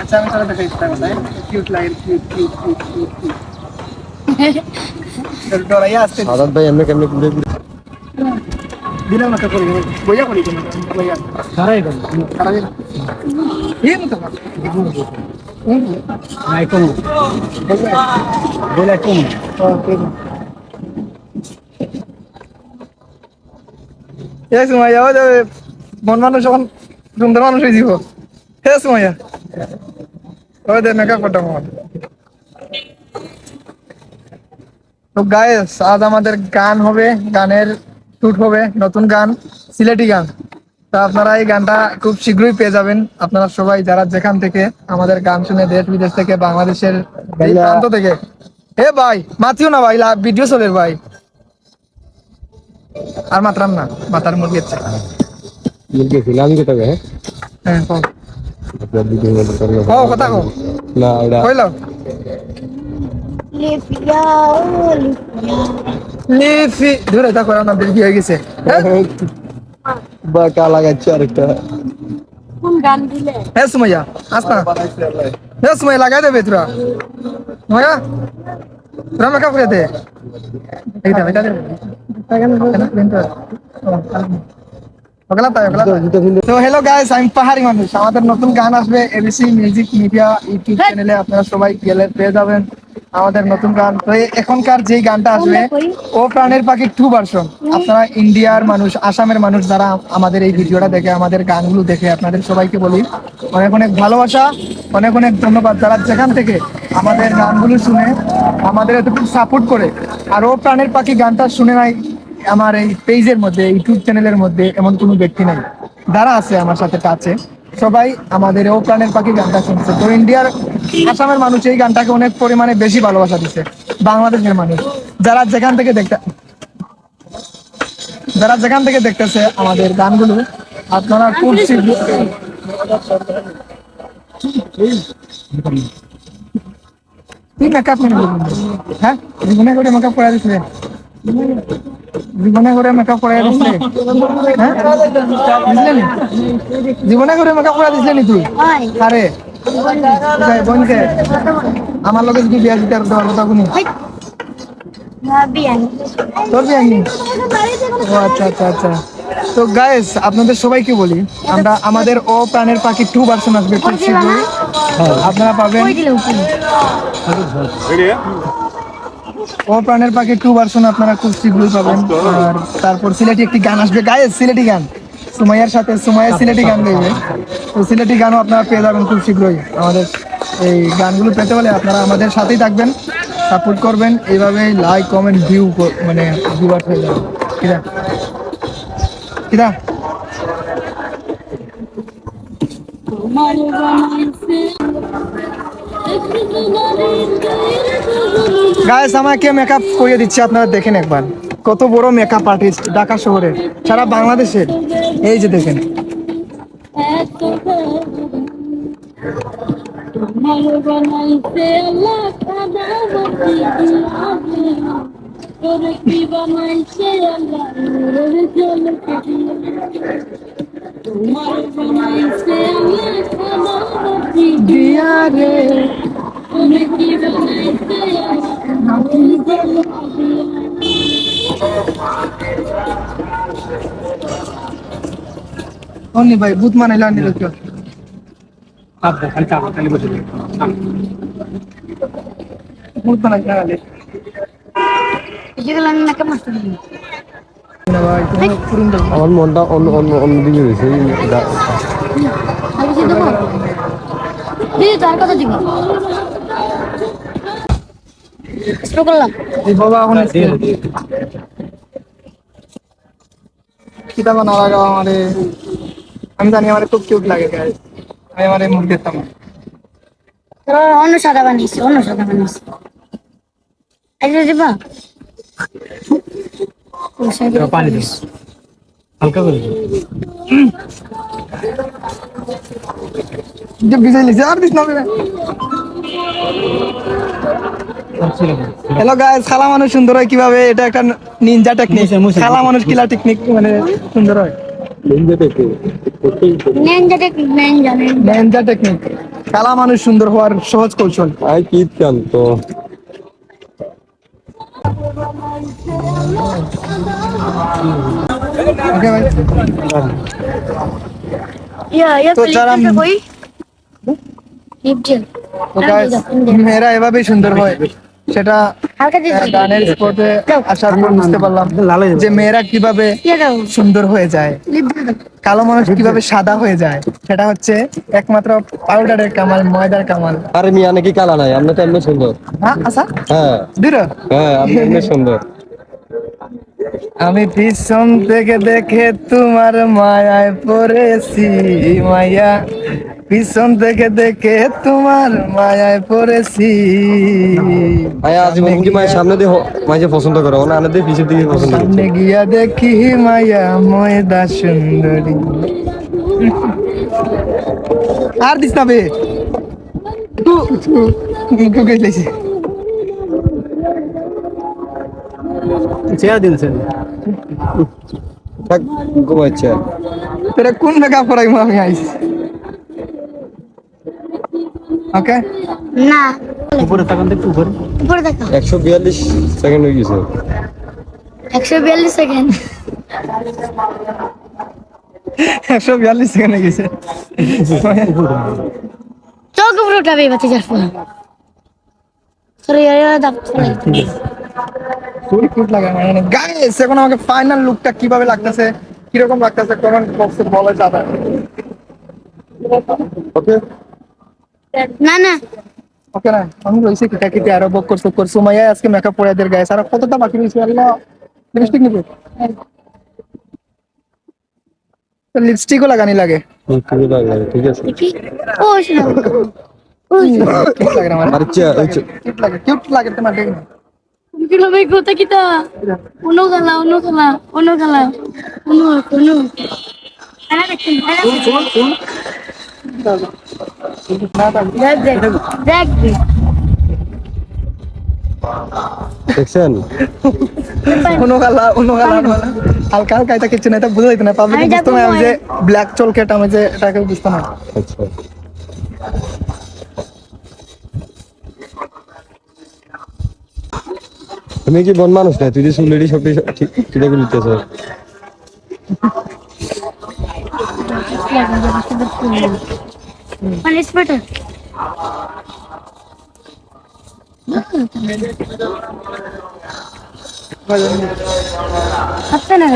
আচ্ছা আমি তাহলে দেখাই ইচ্ছা কথা কিউট লাগে cute cute cute cute cute ডরাইয়া আসছে সাদাত ভাই এমনি কেমনি ঘুরে ঘুরে দিলাম না করি বইয়া করি তুমি বইয়া সারাই গেল সারাই এই মতো নাই কম বলে কম এই সময় যাও যাবে মন মানুষ যখন সুন্দর মানুষ হয়ে যাব হে সময় ওই দে মেকআপ করতে আমার। তো গায়েস আজ আমাদের গান হবে, গানের শুট হবে, নতুন গান, সিলেটি গান। তা আপনারা এই গানটা খুব শীঘ্রই পেয়ে যাবেন। আপনারা সবাই যারা যেখান থেকে আমাদের গান শুনে দেশ বিদেশ থেকে, বাংলাদেশের প্রান্ত থেকে। হে ভাই, মাতিও না ভাই ভিডিও চলে ভাই। আর মাত্রাম না মাথার মুরগি হচ্ছে মুরগি ছিলাম কি তবে হ্যাঁ হ্যাঁ কও। আপনার ভিডিও মধ্যে করল কও কথা কও না ওটা কইলো লিফিয়া ও লিফিয়া লিফি ধরে তা করা না বেশি হয়ে গেছে হ্যাঁ? বা কা লাগাচ্ছে আরেকটা কোন গান দিলে হ্যাঁ সুমাইয়া আসনা হ্যাঁ সুমাইয়া লাগাই দেবে তোরা সুমাইয়া তোরা মেকআপ করে দে এইটা এটা দে ওগুলা তাই ওগুলা তাই। তো হ্যালো গাইস আমি পাহাড়ি মানুষ। আমাদের নতুন গান আসবে এবিসি মিউজিক মিডিয়া ইউটিউব চ্যানেলে আপনারা সবাই গেলে পেয়ে যাবেন। আমাদের নতুন গান। তো এখনকার যেই গানটা আসবে ও প্রাণের পাখি টু ভার্সন আপনারা ইন্ডিয়ার মানুষ আসামের মানুষ যারা আমাদের এই ভিডিওটা দেখে আমাদের গানগুলো দেখে আপনাদের সবাইকে বলি অনেক অনেক ভালোবাসা অনেক অনেক ধন্যবাদ। যারা যেখান থেকে আমাদের গানগুলো শুনে আমাদের এতটুকু সাপোর্ট করে। আর ও প্রাণের পাখি গানটা শুনে নাই আমার এই পেজের মধ্যে, ইউটিউব চ্যানেলের মধ্যে এমন কোনো ব্যক্তি নাই। যারা আছে আমার সাথে কাছে, সবাই আমাদের ও প্রাণের পাখি গানটা শুনছে। তো ইন্ডিয়ার আসামের মানুষ এই গানটাকে অনেক পরিমাণে বেশি ভালোবাসা দিচ্ছে বাংলাদেশের মানুষ। যারা যেখান থেকে দেখতে যারা যেখান থেকে দেখতেছে আমাদের গানগুলো, আপনারা খুব শীঘ্র তুই মেকআপ করে হ্যাঁ? জীবনে করে মেকআপ করে দিছিলে জীবনে করে মেকআপ করে দিছিলে হ্যাঁ? জীবনে করে মেকআপ করে দিছিলে নি তুই? হয় আরে? বোনকে? আমার লগে যদি বিয়া দিতে দেওয়ার কথা শুনি। আমি তোর বিয়া নি? ও আচ্ছা আচ্ছা আচ্ছা। তো গাইস আপনাদের সবাইকে বলি আমরা আমাদের ও প্রাণের পাখি টু ভার্সন আসবে খুব শীঘ্রই আপনারা পাবেন ও প্রাণের পাখি টু ভার্সন আপনারা খুব শীঘ্রই পাবেন। আর তারপর সিলেটি একটি গান আসবে। গায়ে সিলেটি গান। সুমাইয়ার সাথে সুমাইয়া সিলেটি গান গাইবে। তো সিলেটি গানও আপনারা পেয়ে যাবেন খুব শীঘ্রই। আমাদের এই গানগুলো পেতে হলে আপনারা আমাদের সাথেই থাকবেন সাপোর্ট করবেন। এইভাবে লাইক কমেন্ট ভিউ মানে ভিউয়ার হয়ে যাবে। কিরা কিরা গাইস আমাকে মেকআপ করিয়ে দিচ্ছে, আপনারা দেখেন একবার। কত বড় মেকআপ আর্টিস্ট ঢাকা শহরে, সারা বাংলাদেশের এই যে দেখেন। তোমার বানাইছে কি বানাইছে আল্লাহ তোমার বানাইছে আল্লাহ খাদা দিয়া রে। তোর কি বানাইছে অন্য ভাই ভূত মানাইলা নিল কেউ? চাপবো খালি খালি বসে। ভূত বানাইলা নালে যেগুলো আমি মেকআপ মারতে দিই না ভাই তুমি পুরুন দাও আমার মনটা অন্য অন্য অন্য দিকে রয়েছে খুব কিউট লাগে গাইস আমি আমারে মুখ দিতাম অন্য সাদা বানিয়েছি, অন্য সাদা বানিয়েছি। সাইডে এবার পানি দিস হালকা করে যে বিজয় লিছে আর দিস না হ্যালো গাইস খালা মানুষ সুন্দর হয় কীভাবে? এটা একটা নিনজা টেকনিক। খালা মানুষ কিলা টেকনিক মানে সুন্দর হয়। টেকনিক টেকনিক কালা মানুষ সুন্দর হওয়ার সহজ কৌশল। আই কিত কান তো ওকে ভাই ইয়া ইয়া তো তো যারা- যারা কই লিপজেল তো guys, মেয়েরা এভাবেই সুন্দর হয় সেটা হালকা গানের স্পটে আসার পর বুঝতে পারলাম যে মেয়েরা কীভাবে সুন্দর হয়ে যায়। কালো মানুষ কীভাবে সাদা হয়ে যায় সেটা হচ্ছে একমাত্র পাউডারের কামাল ময়দার কামাল। আরে মিয়া নাকি কালা নাই? আমরা তো এমনি সুন্দর। হ্যাঁ আচ্ছা? হ্যাঁ। দূর হ্যাঁ আপনি এমনি সুন্দর। আমি পিছন থেকে দেখে তোমার মায়ায় পড়েছি মায়া পিছন থেকে দেখে তোমার মায়ায় পড়েছি আয় আজ কি মায়ের সামনে দিয়ে হ- মাঝে পছন্দ করো না আনে দিয়ে পিছের দিকে পছন্দ সামনে গিয়া দেখি মায়া ময়দা সুন্দরী আর দিস না বে গেছে চেয়ার দিনছেন? থাক ঘুমাচ্ছে তোরা কোন মেকা পড়াই আমি আইছি। ওকে না। উপরে তাকান দেখতে উপরে। উপরে দেখো একশো বিয়াল্লিশ সেকেন্ড হয়ে গেছে। একশো বিয়াল্লিশ সেকেন্ড একশো বিয়াল্লিশ সেকেন্ডে গেছে। চোখ উপরে উঠাবে বাতি যার ফোন সরি ইয়া দাপ কিউট লাগে মানে গাইস এখন আমাকে ফাইনাল লুকটা কীভাবে লাগতেছে কীরকম লাগতেছে কমেন্ট বক্সে বলে যাবে। ওকে না না। ওকে না আমি রইছে কিটা কিটা আরও বক করছ করছ। মাইয়া আজকে মেকআপ পরে দের গাইস আর কতটা বাকি রইছে আল্লাহ। লিপস্টিক নিবে? লিপস্টিকও লাগানি লাগে। খুবই লাগল ঠিক আছে। দেখি ও শোনা। ও কিউট লাগে না আমার আর চা এই চা- কিউট লাগে কিউট লাগে তোমার দেখি। কোথা কিতা? অন্য গালা অন্য গালা অন্য গালা। অন্য অন্য দেখছেন গালা। হালকা হালকা এটা কিছু না এটা বুঝা যাইতো না। পাবলিক না যে ব্ল্যাক চল কেট আমি যে এটাকে বুঝতো না। আচ্ছা। তুমি কি বন মানুষ না তুই যে চুলেরই সব ঠিক করে নিতেছ মানে স্পেটার হাতে না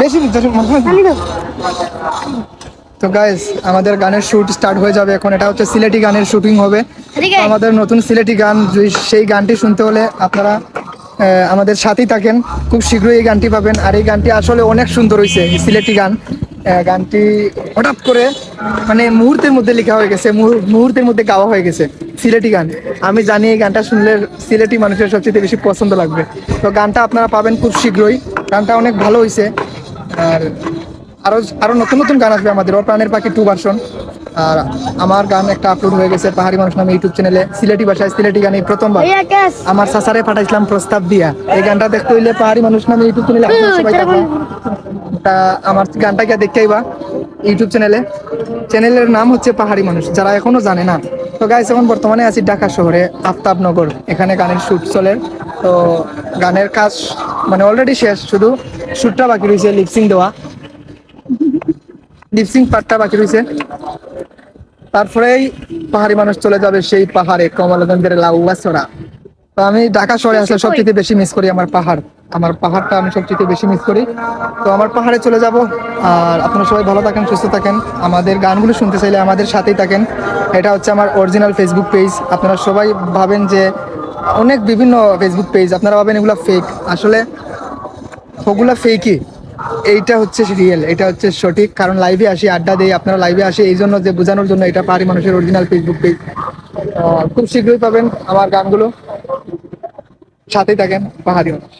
বেশি তো গাইস আমাদের গানের শুট স্টার্ট হয়ে যাবে এখন। এটা হচ্ছে সিলেটি গানের শুটিং হবে। আমাদের নতুন সিলেটি গান সেই গানটি শুনতে হলে আপনারা আমাদের সাথেই থাকেন। খুব শীঘ্রই এই গানটি পাবেন। আর এই গানটি আসলে অনেক সুন্দর হয়েছে সিলেটি গান। গানটি হঠাৎ করে মানে মুহূর্তের মধ্যে লেখা হয়ে গেছে মুহূর- মুহূর্তের মধ্যে গাওয়া হয়ে গেছে সিলেটি গান। আমি জানি এই গানটা শুনলে সিলেটি মানুষের সবচেয়ে বেশি পছন্দ লাগবে। তো গানটা আপনারা পাবেন খুব শীঘ্রই। গানটা অনেক ভালো হয়েছে আর আরও আরও নতুন নতুন গান আসবে আমাদের ওর প্রাণের পাখি টু ভার্সন আর আমার গান একটা আপলোড হয়ে গেছে পাহাড়ি মানুষ নামে ইউটিউব চ্যানেলে সিলেটি ভাষায় সিলেটি গান প্রথমবার। আমার সাসারে পাঠাইছিলাম প্রস্তাব দিয়া। এই গানটা দেখতে হইলে পাহাড়ি মানুষ নামে ইউটিউব চ্যানেলে সবাই তা আমার গানটা গিয়ে দেখতে আইবা ইউটিউব চ্যানেলে চ্যানেলের নাম হচ্ছে পাহাড়ি মানুষ যারা এখনও জানে না। তো গাইস এখন বর্তমানে আছি ঢাকা শহরে আফতাবনগর। এখানে গানের শুট চলে। তো গানের কাজ মানে অলরেডি শেষ শুধু শুটটা বাকি রয়েছে লিপসিং দেওয়া। লিপসিং পার্টটা বাকি রয়েছে। তারপরেই পাহাড়ি মানুষ চলে যাবে সেই পাহাড়ে কমলগঞ্জের লাউয়াছড়া তো আমি ঢাকা শহরে আসলে সবচেয়ে বেশি মিস করি আমার পাহাড়। আমার পাহাড়টা আমি সবচেয়ে বেশি মিস করি। তো আমার পাহাড়ে চলে যাব। আর আপনারা সবাই ভালো থাকেন সুস্থ থাকেন। আমাদের গানগুলো শুনতে চাইলে আমাদের সাথেই থাকেন। এটা হচ্ছে আমার অরিজিনাল ফেসবুক পেজ আপনারা সবাই ভাবেন যে অনেক বিভিন্ন ফেসবুক পেজ আপনারা ভাবেন এগুলো ফেক আসলে ওগুলা ফেকই এইটা হচ্ছে রিয়েল এটা হচ্ছে সঠিক। কারণ লাইভে আসি, আড্ডা দেই, আপনারা লাইভে আসে, এই জন্য যে বোঝানোর জন্য এটা পাহাড়ি মানুষের অরিজিনাল ফেসবুক পেজ খুব শীঘ্রই পাবেন আমার গানগুলো। সাথেই থাকেন পাহাড়ি মানুষ।